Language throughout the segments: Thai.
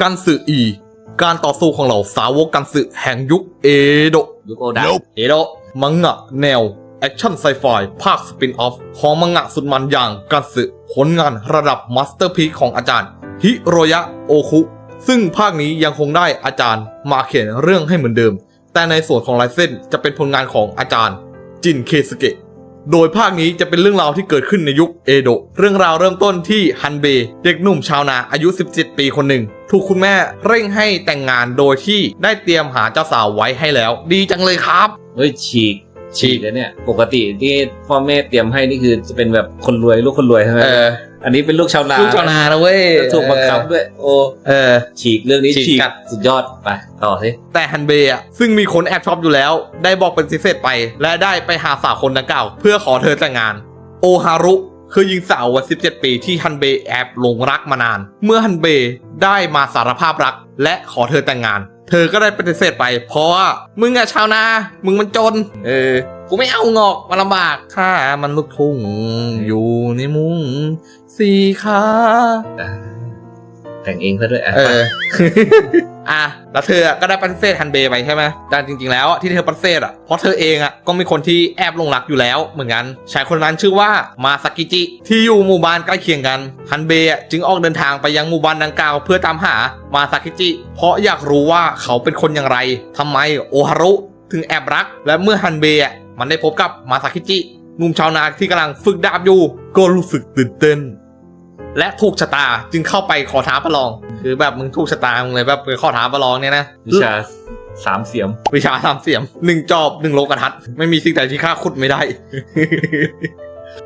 กันสึอี การต่อสู้ของเหล่าสาวกกันสึแห่งยุคเอโดะยุคโอดะเอโดะมังงะแนว แอคชั่นไซไฟภาคสปินออฟ ของมังงะสุดมันอย่างกันสึผลงานระดับมาสเตอร์พี e ของอาจารย์ ฮิโรยะโอคุ ซึ่งภาคนี้ยังคงได้อาจารย์มาเขียนเรื่องให้เหมือนเดิม แต่ในส่วนของลายเส้นจะเป็นผลงานของอาจารย์ จินเคสเกะ โดยภาคนี้จะเป็นเรื่องราวที่เกิดขึ้นในยุคเอโดะเรื่องราวเริ่มต้นที่ฮันเบเด็กหนุ่มชาวนาอายุ 17 ปีคนหนึ่ง ถูกคุณแม่เร่งให้แต่งงานโดยที่ได้เตรียมหาเจ้าสาวไว้ให้แล้ว ดีจังเลยครับ เฮ้ยฉีก ฉีฉีกกแล้วเนี่ย ปกติที่พ่อแม่เตรียมให้นี่คือจะเป็นแบบคนรวยลูกคนรวยใช่ไหมเออ อันนี้เป็นลูกชาวนาลูกชาวนานะเว้ยแล้วถูกบังคับด้วย โอ้เออ ฉีกเรื่องนี้ฉีกฉีกกัด สุดยอดไปต่อสิแต่ฮันเบย์อะซึ่งมีคนแอบชอบอยู่แล้ว ได้บอกเป็นสิเศษไป และได้ไปหาสาวคนดังกล่าว เพื่อขอเธอแต่งงาน โอฮารุคือหญิงสาววัย17 ปีที่ฮันเบย์แอบหลงรักมานาน เมื่อฮันเบย์ได้มาสารภาพรัก และขอเธอแต่งงาน เธอก็ได้ปฏิเสธไป เพราะว่ามึงอะชาวนา มึงมันจน เออ กูไม่เอางอกมาลำบากข้ามันลุกทุ่งอยู่ในมุ้งสีขา แต่งเองซะด้วยอะเออ อะ แล้วเธอก็ได้ปฏิเสธฮันเบย์ไปใช่ไหมแต่จริงๆ แล้วที่เธอปฏิเสธอะ เพราะเธอเองอะก็มีคนที่แอบหลงรักอยู่แล้วเหมือนกัน ชายคนนั้นชื่อว่ามาซากิจิ ที่อยู่หมู่บ้านใกล้เคียงกัน ฮันเบย์อะจึงออกเดินทางไปยังหมู่บ้านดังกล่าวเพื่อตามหามาซากิจิ เพราะอยากรู้ว่าเขาเป็นคนอย่างไรทำไมโอฮารุถึงแอบรัก และเมื่อฮันเบย์อะมันได้พบกับมาซากิจิหนุ่มชาวนาที่กำลังฝึกดาบอยู่ ก็รู้สึกตื่นเต้น และถูกชะตาจึงเข้าไปขอท้าประลอง คือแบบมึงถูกชะตามึงเลยแบบไปขอท้าประลองเนี่ยนะวิชาสามเสียม วิชาสามเสียมหนึ่งจอบหนึ่งโลกทัดไม่มีสิ่งใดที่ข้าขุดไม่ได้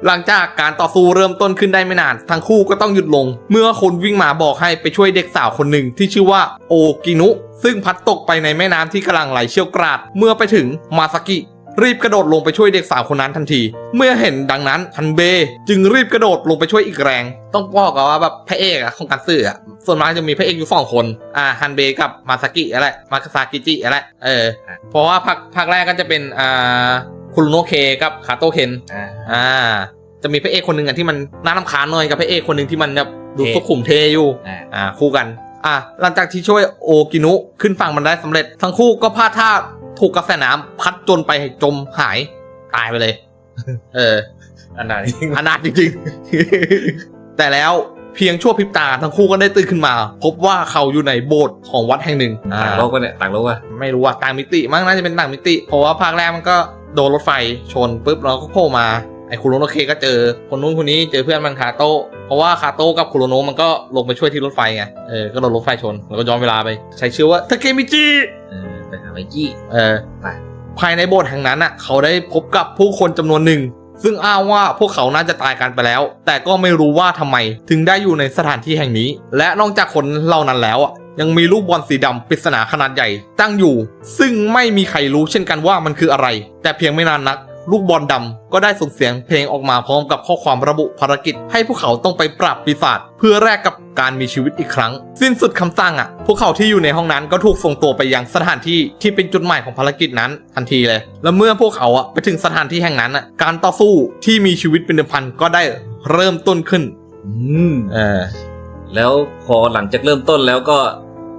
หลังจากการต่อสู้เริ่มต้นขึ้นได้ไม่นาน ทั้งคู่ก็ต้องหยุดลง เมื่อคนวิ่งมาบอกให้ไปช่วยเด็กสาวคนหนึ่งที่ชื่อว่าโอกินุ ซึ่งพัดตกไปในแม่น้ำที่กำลังไหลเชี่ยวกราด เมื่อไปถึงมาซากิ รีบกระโดดลงไปช่วยเด็กสาวคนนั้นทันที เมื่อเห็นดังนั้นฮันเบ จึงรีบกระโดดลงไปช่วยอีกแรง ต้องบอกก่อนว่าแบบพระเอกอะของการสื่ออะส่วนมากจะมีพระเอกอยู่สองคนอ่าฮันเบกับมาซากิอะไรมาซากิจิอะไรเออเพราะว่าภาคภาคแรกก็จะเป็นอ่าคุรุโนเคกับคาโตเคนอ่าอ่าจะมีพระเอกคนหนึ่งอะที่มันน่ารำคาญหน่อยกับพระเอกคนหนึ่งที่มันแบบดูเท่สุขุมเทอยู่อ่าอ่าคู่กันอะหลังจากที่ช่วยโอกินุขึ้นฝั่งมันได้สำเร็จทั้งคู่ก็พลาดท่า ถูกกระแสน้ำพัดจนไปจมหายตายไปเลย เอออันนั้นอนาถจริงๆแต่แล้วเพียงชั่วพริบตาทั้งคู่ก็ได้ตื่นขึ้นมา พบว่าเขาอยู่ในโบสถ์ของวัดแห่งหนึ่งต่างโลกวะเนี่ยต่างโลกวะไม่รู้ว่าต่างมิติมั้งน่าจะเป็นต่างมิติ เพราะว่าภาคแรกมันก็โดนรถไฟชนปุ๊บแล้วก็โผล่มาไอ้คุโรโนเคก็เจอคนนู้นคนนี้เจอเพื่อนมันคาโต้เพราะว่าคาโต้กับคุโรโนะมันก็ลงไปช่วยที่รถไฟไงเออก็โดนรถไฟชนแล้วก็ย้อนเวลาไป ใช้ชื่อว่าทาเกมิจิเออ ไปหาไมกี้เออไปภายในโบสถ์แห่งนั้นอะเขาได้พบกับผู้คนจำนวนหนึ่ง ซึ่งอ้างว่าพวกเขาน่าจะตายกันไปแล้ว แต่ก็ไม่รู้ว่าทำไมถึงได้อยู่ในสถานที่แห่งนี้ และนอกจากคนเหล่านั้นแล้วอะยังมีลูกบอลสีดำปริศนาขนาดใหญ่ ตั้งอยู่ ซึ่งไม่มีใครรู้เช่นกันว่ามันคืออะไร แต่เพียงไม่นานนัก ลูกบอลดำก็ได้ส่งเสียงเพลงออกมาพร้อมกับข้อความระบุภารกิจ ให้พวกเขาต้องไปปราบปีศาจเพื่อแลกกับการมีชีวิตอีกครั้ง สิ้นสุดคำสั่งอะ พวกเขาที่อยู่ในห้องนั้นก็ถูกส่งตัวไปยังสถานที่ที่เป็นจุดหมายของภารกิจนั้นทันทีเลย แล้วเมื่อพวกเขาอะไปถึงสถานที่แห่งนั้นอะการต่อสู้ที่มีชีวิตเป็นเดิมพันก็ได้เริ่มต้นขึ้นอืมเออแล้วพอหลังจากเริ่มต้นแล้วก็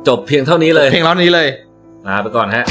จบเพียงเท่านี้เลย เพลงแล้วนี้เลยลาไปก่อนฮะ